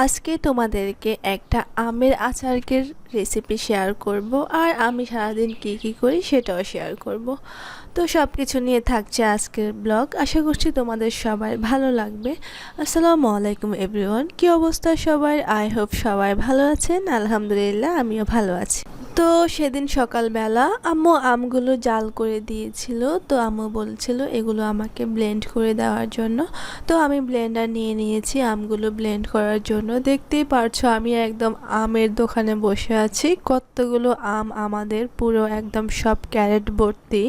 আজকে তোমাদেরকে একটা আমের আচারকের রেসিপি শেয়ার করব আর আমি সারাদিন কি কি করি সেটাও শেয়ার করব। তো সব কিছু নিয়ে থাকছে আজকের ব্লগ আশা করছি তোমাদের সবাই ভালো লাগবে। আসসালামু আলাইকুম এভরিওয়ান কী অবস্থা সবাই আই হোপ সবাই ভালো আছেন। আলহামদুলিল্লাহ, আমিও ভালো আছি। তো সেদিন সকালবেলা আম্মু আমগুলো জাল করে দিয়েছিল। তো আম্মু বলছিল, এগুলো আমাকে ব্লেন্ড করে দেওয়ার জন্য। তো আমি ব্লেন্ডার নিয়ে নিয়েছি আমগুলো ব্লেন্ড করার জন্য। দেখতেই পারছ, আমি একদম আমের দোকানে বসে আছি। কতগুলো আম আমাদের পুরো একদম সব ক্যারেট ভর্তি।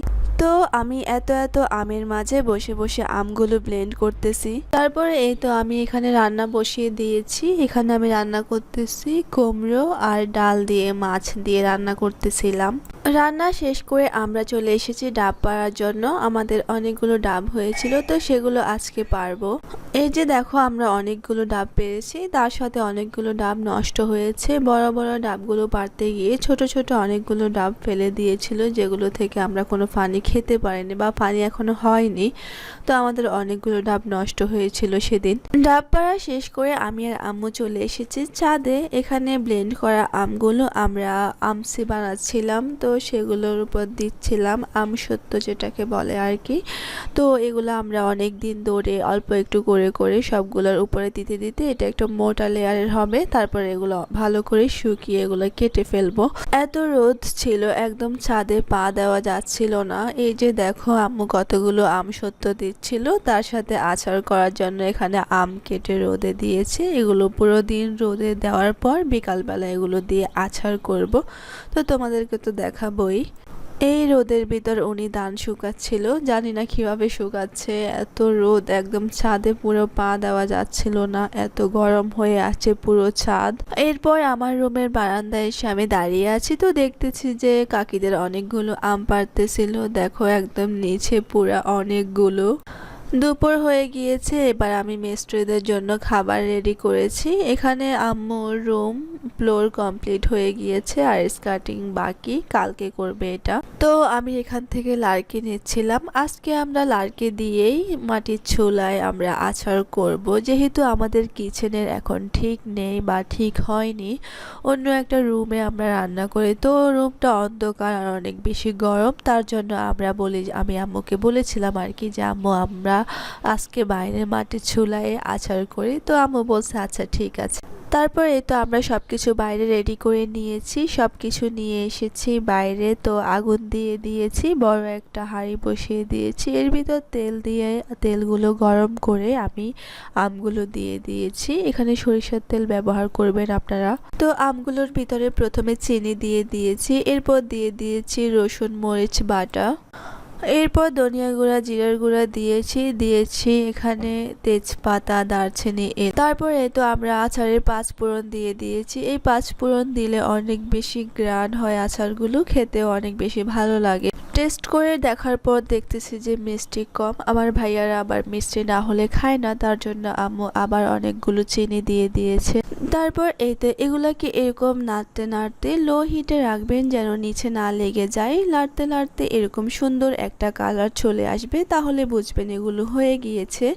তো আমি এত এত আমের মাঝে বসে বসে আমগুলো ব্লেন্ড করতেছি। তারপরে এই তো আমি এখানে রান্না বসিয়ে দিয়েছি। এখানে আমি রান্না করতেছি কুমড়ো আর ডাল দিয়ে মাছ দিয়ে রান্না করতেছিলাম। রান্না শেষ করে আমরা চলে এসেছি ডাব পাড়ার জন্য। আমাদের অনেকগুলো ডাব হয়েছিল, তো সেগুলো আজকে পারব। এই যে দেখো, আমরা অনেকগুলো ডাব পেরেছি। তার সাথে অনেকগুলো ডাব নষ্ট হয়েছে। বড় বড় ডাবগুলো পারতে গিয়ে ছোট ছোট অনেকগুলো ডাব ফেলে দিয়েছিল, যেগুলো থেকে আমরা কোনো পানি খেতে পারিনি বা পানি এখনও হয়নি। তো আমাদের অনেকগুলো ডাব নষ্ট হয়েছিল সেদিন। ডাব পাড়া শেষ করে আমি আর আম্মু চলে এসেছি চাঁদে। এখানে ব্লেন্ড করা আমগুলো আমরা আমসি বানাচ্ছিলাম, তো সেগুলোর উপর দিচ্ছিলাম, আম সত্য যেটাকে বলে আর কি। তো এগুলো আমরা অনেক দিন ধরে অল্প একটু করে করে সবগুলোর উপরে দিতে দিতে এটা একটা মোটা লেয়ারের হবে, তারপর এগুলো ভালো করে শুকিয়ে এগুলো কেটে ফেলব। এত রোদ ছিল, একদম ছাদে পা দেওয়া যাচ্ছিল না। এই যে দেখো আম্মু কতগুলো আম সত্য দিচ্ছিল, তার সাথে আচার করার জন্য এখানে আম কেটে রোদে দিয়েছে। এগুলো পুরো দিন রোদে দেওয়ার পর বিকালবেলা এগুলো দিয়ে আচার করব। তো তোমাদেরকে তো দেখাবই এই রোদের ভিতর উনি ধান শুকাচ্ছিল। জানি না কীভাবে শুকাচ্ছে। এত রোদ, একদম ছাদে পুরো পা দেওয়া যাচ্ছিল না। এত গরম হয়ে আছে পুরো ছাদ। এরপর আমার রুমের বারান্দায় এসে আমি দাঁড়িয়ে আছি তো দেখতেছি যে কাকিদের অনেকগুলো আম পারতেছিল দেখো একদম নিচে পুরা অনেকগুলো। দুপুর হয়ে গিয়েছে, এবার আমি মিস্ত্রিদের জন্য খাবার রেডি করেছি। এখানে আম্মুর রুম ফ্লোর কমপ্লিট হয়ে গিয়েছে আর স্কার্টিং বাকি, কালকে করবে এটা। তো আমি এখান থেকে লাড়কি নিচ্ছিলাম। আজকে আমরা লাড়কি দিয়েই মাটির চুলায় আমরা আচার করব। যেহেতু আমাদের কিচেনের এখন ঠিক নেই বা ঠিক হয়নি, অন্য একটা রুমে আমরা রান্না করি। তো রুমটা অন্ধকার আর অনেক বেশি গরম, তার জন্য আমরা বলি, আমি আম্মুকে বলেছিলাম আর কি যে, আম্মু, আমরা আজকে বাইরের মাটির চুলায় আচার করি। তো আম্মু বলছে আচ্ছা ঠিক আছে। তারপর তো আমরা সব কিছু বাইরে রেডি করে নিয়েছি সব কিছু নিয়ে এসেছি বাইরে। তো আগুন দিয়ে দিয়েছি, বড় একটা হাঁড়ি বসিয়ে দিয়েছি। এর ভিতর তেল দিয়ে, তেলগুলো গরম করে আমি আমগুলো দিয়ে দিয়েছি। এখানে সরিষার তেল ব্যবহার করবেন আপনারা। তো আমগুলোর ভিতরে প্রথমে চিনি দিয়ে দিয়েছি, এরপর দিয়ে দিয়েছি রসুন, মরিচ, বাটা। এরপর ধনিয়া গুঁড়া, জিরার গুঁড়া দিয়েছি দিয়েছি এখানে তেজপাতা, দারচিনি, এ তারপরে তো আমরা আচারের পাঁচ ফোড়ন দিয়ে দিয়েছি। এই পাঁচ ফোড়ন দিলে অনেক বেশি গ্রান হয় আচারগুলো, খেতে অনেক বেশি ভালো লাগে। টেস্ট করে দেখার পর দেখতেছি যে মিষ্টি কম। আমার ভাইয়ারা আবার মিষ্টি না হলে খায় না, তার জন্য আম্মু আবার অনেকগুলো চিনি দিয়ে দিয়েছে। তারপর এতে এগুলাকে এরকম নাড়তে নাড়তে লো হিটে রাখবেন যেন নিচে না লেগে যায়। লাড়তে লাড়তে এরকম সুন্দর একটা কালার চলে আসবে, তাহলে বুঝবেন এগুলো হয়ে গিয়েছে।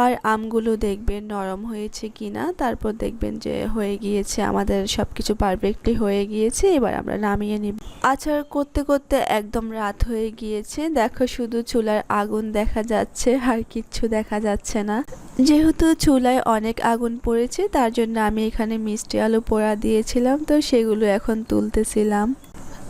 আর আমগুলো দেখবেন নরম হয়েছে কিনা, তারপর দেখবেন যে হয়ে গিয়েছে, আমাদের সব কিছু পারফেক্টলি হয়ে গিয়েছে। এবার আমরা নামিয়ে নিব। আচার করতে করতে একদম রাত হয়ে গিয়েছে। দেখো, শুধু চুলার আগুন দেখা যাচ্ছে, আর কিচ্ছু দেখা যাচ্ছে না। যেহেতু চুলায় অনেক আগুন পড়েছে, তার জন্য আমি এখানে মিষ্টি আলু পোড়া দিয়েছিলাম, তো সেগুলো এখন তুলতেছিলাম।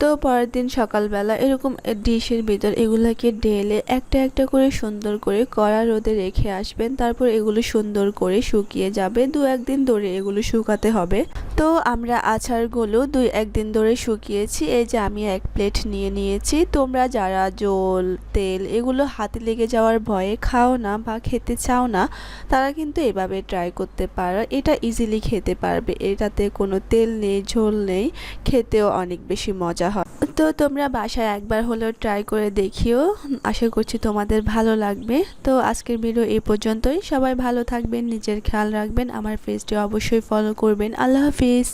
তো পরের দিন সকালবেলা এরকম ডিশের ভিতর এগুলোকে ঢেলে একটা একটা করে সুন্দর করে কড়া রোদে রেখে আসবেন। তারপর এগুলো সুন্দর করে শুকিয়ে যাবে। দু একদিন ধরে এগুলো শুকাতে হবে। তো আমরা আচারগুলো দুই একদিন ধরে শুকিয়েছি। এই যে আমি এক প্লেট নিয়ে নিয়েছি। তোমরা যারা জল, তেল এগুলো হাতে লেগে যাওয়ার ভয়ে খাও না বা খেতে চাও না, তারা কিন্তু এভাবে ট্রাই করতে পারো। এটা ইজিলি খেতে পারবে। এটাতে কোনো তেল নেই, ঝোল নেই। খেতেও অনেক বেশি মজা হয়। তো তোমরা বাসায় একবার হলেও ট্রাই করে দেখিও। আশা করছি তোমাদের ভালো লাগবে। তো আজকের ভিডিও এই পর্যন্তই। সবাই ভালো থাকবেন, নিজের খেয়াল রাখবেন, আমার পেজটি অবশ্যই ফলো করবেন। আল্লাহ হাফিজ।